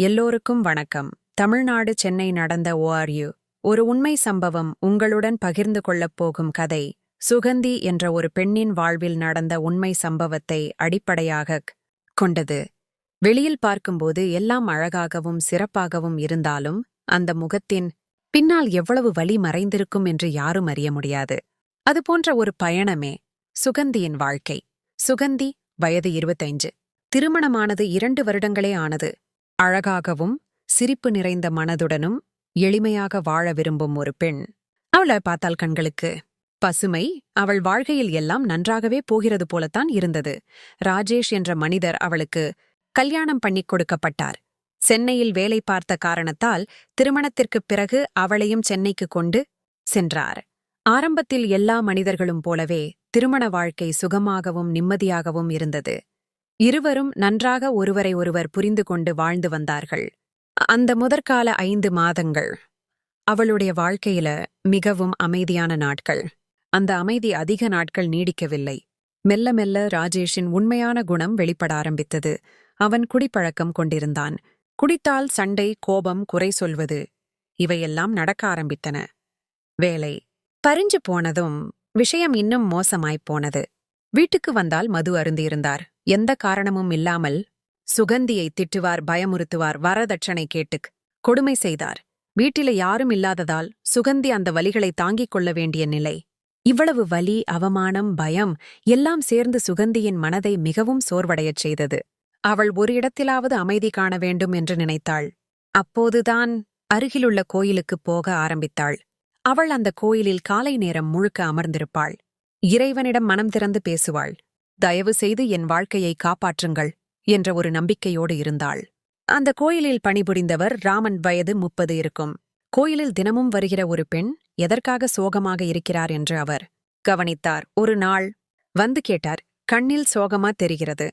எல்லோருக்கும் வணக்கம். தமிழ்நாடு சென்னை நடந்த ஓஆர்யு ஒரு உண்மை சம்பவம் உங்களுடன் பகிர்ந்து கொள்ளப் போகும் கதை. சுகந்தி என்ற ஒரு பெண்ணின் வாழ்வில் நடந்த உண்மை சம்பவத்தை அடிப்படையாகக் கொண்டது. வெளியில் பார்க்கும்போது எல்லாம் அழகாகவும் சிறப்பாகவும் இருந்தாலும் அந்த முகத்தின் பின்னால் எவ்வளவு வழி மறைந்திருக்கும் என்று யாரும் அறிய முடியாது. அதுபோன்ற ஒரு பயணமே சுகந்தியின் வாழ்க்கை. சுகந்தி வயது இருபத்தைஞ்சு திருமணமானது இரண்டு வருடங்களே ஆனது. அழகாகவும் சிரிப்பு நிறைந்த மனதுடனும் எளிமையாக வாழ விரும்பும் ஒரு பெண். அவளை பார்த்தால் கண்களுக்கு பசுமை அவள் வாழ்க்கையில் எல்லாம் நன்றாகவே போகிறது போலத்தான் இருந்தது. ராஜேஷ் என்ற மனிதர் அவளுக்கு கல்யாணம் பண்ணிக் கொடுக்கப்பட்டார். சென்னையில் வேலை பார்த்த காரணத்தால் திருமணத்திற்குப் பிறகு அவளையும் சென்னைக்கு கொண்டு சென்றார். ஆரம்பத்தில் எல்லா மனிதர்களும் போலவே திருமண வாழ்க்கை சுகமாகவும் நிம்மதியாகவும் இருந்தது. இருவரும் நன்றாக ஒருவரை ஒருவர் புரிந்து கொண்டு வாழ்ந்து வந்தார்கள். அந்த முதற்கால ஐந்து மாதங்கள் அவளுடைய வாழ்க்கையில மிகவும் அமைதியான நாட்கள். அந்த அமைதி அதிக நாட்கள் நீடிக்கவில்லை. மெல்ல மெல்ல ராஜேஷின் உண்மையான குணம் வெளிப்பட ஆரம்பித்தது. அவன் குடிப்பழக்கம் கொண்டிருந்தான். குடித்தால் சண்டை கோபம் குறை சொல்வது இவையெல்லாம் நடக்க ஆரம்பித்தன. வேலை பறிஞ்சு போனதும் விஷயம் இன்னும் மோசமாய்ப் போனது. வீட்டுக்கு வந்தால் மது அருந்தியிருந்தார். எந்த காரணமும் இல்லாமல் சுகந்தியை திட்டுவார் பயமுறுத்துவார் வரதட்சணை கேட்டுக் கொடுமை செய்தார். வீட்டில யாரும் இல்லாததால் சுகந்தி அந்த வலிகளை தாங்கிக் கொள்ள வேண்டிய நிலை. இவ்வளவு வலி அவமானம் பயம் எல்லாம் சேர்ந்து சுகந்தியின் மனதை மிகவும் சோர்வடையச் செய்தது. அவள் ஒரு இடத்திலாவது அமைதி காண வேண்டும் என்று நினைத்தாள். அப்போதுதான் அருகிலுள்ள கோயிலுக்குப் போக ஆரம்பித்தாள். அவள் அந்த கோயிலில் காலை நேரம் முழுக்க அமர்ந்திருப்பாள். இறைவனிடம் மனம் திறந்து பேசுவாள். தயவு செய்து என் வாழ்க்கையை காப்பாற்றுங்கள் என்ற ஒரு நம்பிக்கையோடு இருந்தாள். அந்த கோயிலில் பணிபுரிந்தவர் ராமன் வயது முப்பது இருக்கும். கோயிலில் தினமும் வருகிற ஒரு பெண் எதற்காக சோகமாக இருக்கிறார் என்று அவர் கவனித்தார். ஒரு நாள் வந்து கேட்டார் கண்ணில் சோகமா தெரிகிறது.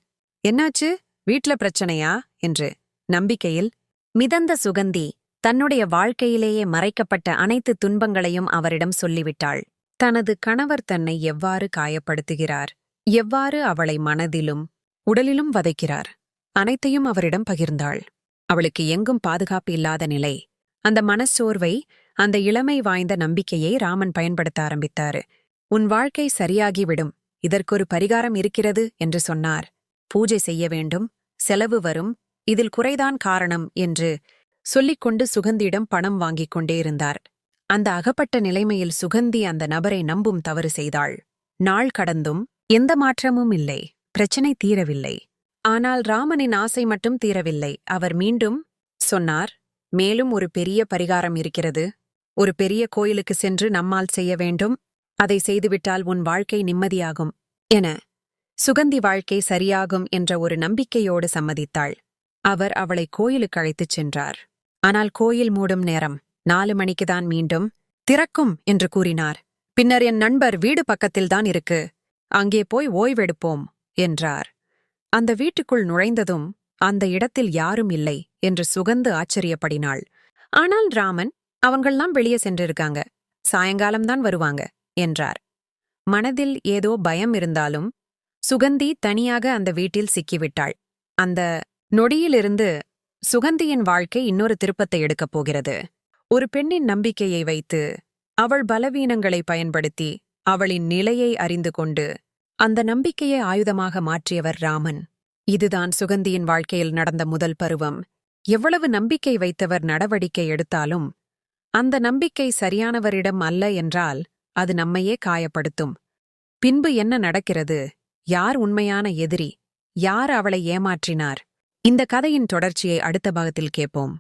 என்னாச்சு? வீட்ல பிரச்சனையா? என்று நம்பிக்கையில் மிதந்த சுகந்தி தன்னுடைய வாழ்க்கையிலேயே மறைக்கப்பட்ட அனைத்து துன்பங்களையும் அவரிடம் சொல்லிவிட்டாள். தனது கணவர் தன்னை எவ்வாறு காயப்படுத்துகிறார்? எவ்வாறு அவளை மனதிலும் உடலிலும் வதைக்கிறார்? அனைத்தையும் அவரிடம் பகிர்ந்தாள். அவளுக்கு எங்கும் பாதுகாப்பு இல்லாத நிலை. அந்த மனச்சோர்வை அந்த இளமை வாய்ந்த நம்பிக்கையை ராமன் பயன்படுத்த ஆரம்பித்தாரு. உன் வாழ்க்கை சரியாகிவிடும். இதற்கொரு பரிகாரம் இருக்கிறது என்று சொன்னார். பூஜை செய்ய வேண்டும். செலவு வரும். இதில் குறைதான் காரணம் என்று சொல்லிக்கொண்டு சுகந்தியிடம் பணம் வாங்கிக் கொண்டே இருந்தார். அந்த அகப்பட்ட நிலைமையில் சுகந்தி அந்த நபரை நம்பும் தவறு செய்தாள். நாள் கடந்தும் எந்த மாற்றமும் இல்லை. பிரச்சனை தீரவில்லை. ஆனால் ராமனின் ஆசை மட்டும் தீரவில்லை. அவர் மீண்டும் சொன்னார் மேலும் ஒரு பெரிய பரிகாரம் இருக்கிறது. ஒரு பெரிய கோயிலுக்கு சென்று நம்மால் செய்ய வேண்டும். அதை செய்துவிட்டால் உன் வாழ்க்கை நிம்மதியாகும் என சுகந்தி வாழ்க்கை சரியாகும் என்ற ஒரு நம்பிக்கையோடு சம்மதித்தாள். அவர் அவளை கோயிலுக்கு அழைத்துச் சென்றார். ஆனால் கோயில் மூடும் நேரம். நாலு மணிக்குதான் மீண்டும் திறக்கும் என்று கூறினார். பின்னர் என் நண்பர் வீடு பக்கத்தில்தான் இருக்கு. அங்கே போய் ஓய்வெடுப்போம் என்றார். அந்த வீட்டுக்குள் நுழைந்ததும் அந்த இடத்தில் யாரும் இல்லை என்று சுகந்து ஆச்சரியப்படினாள். ஆனால் ராமன் அவங்கள்லாம் வெளியே சென்றிருக்காங்க. சாயங்காலம்தான் வருவாங்க என்றார். மனதில் ஏதோ பயம் இருந்தாலும் சுகந்தி தனியாக அந்த வீட்டில் சிக்கிவிட்டாள். அந்த நொடியிலிருந்து சுகந்தியின் வாழ்க்கை இன்னொரு திருப்பத்தை எடுக்கப் போகிறது. ஒரு பெண்ணின் நம்பிக்கையை வைத்து அவள் பலவீனங்களை பயன்படுத்தி அவளின் நிலையை அறிந்து கொண்டு அந்த நம்பிக்கையை ஆயுதமாக மாற்றியவர் ராமன். இதுதான் சுகந்தியின் வாழ்க்கையில் நடந்த முதல் பருவம். எவ்வளவு நம்பிக்கை வைத்தவர் நடவடிக்கை எடுத்தாலும் அந்த நம்பிக்கை சரியானவரிடம் அல்ல என்றால் அது நம்மையே காயப்படுத்தும். பின்பு என்ன நடக்கிறது? யார் உண்மையான எதிரி? யார் அவளை ஏமாற்றினார்? இந்த கதையின் தொடர்ச்சியை அடுத்த பாகத்தில் கேட்போம்.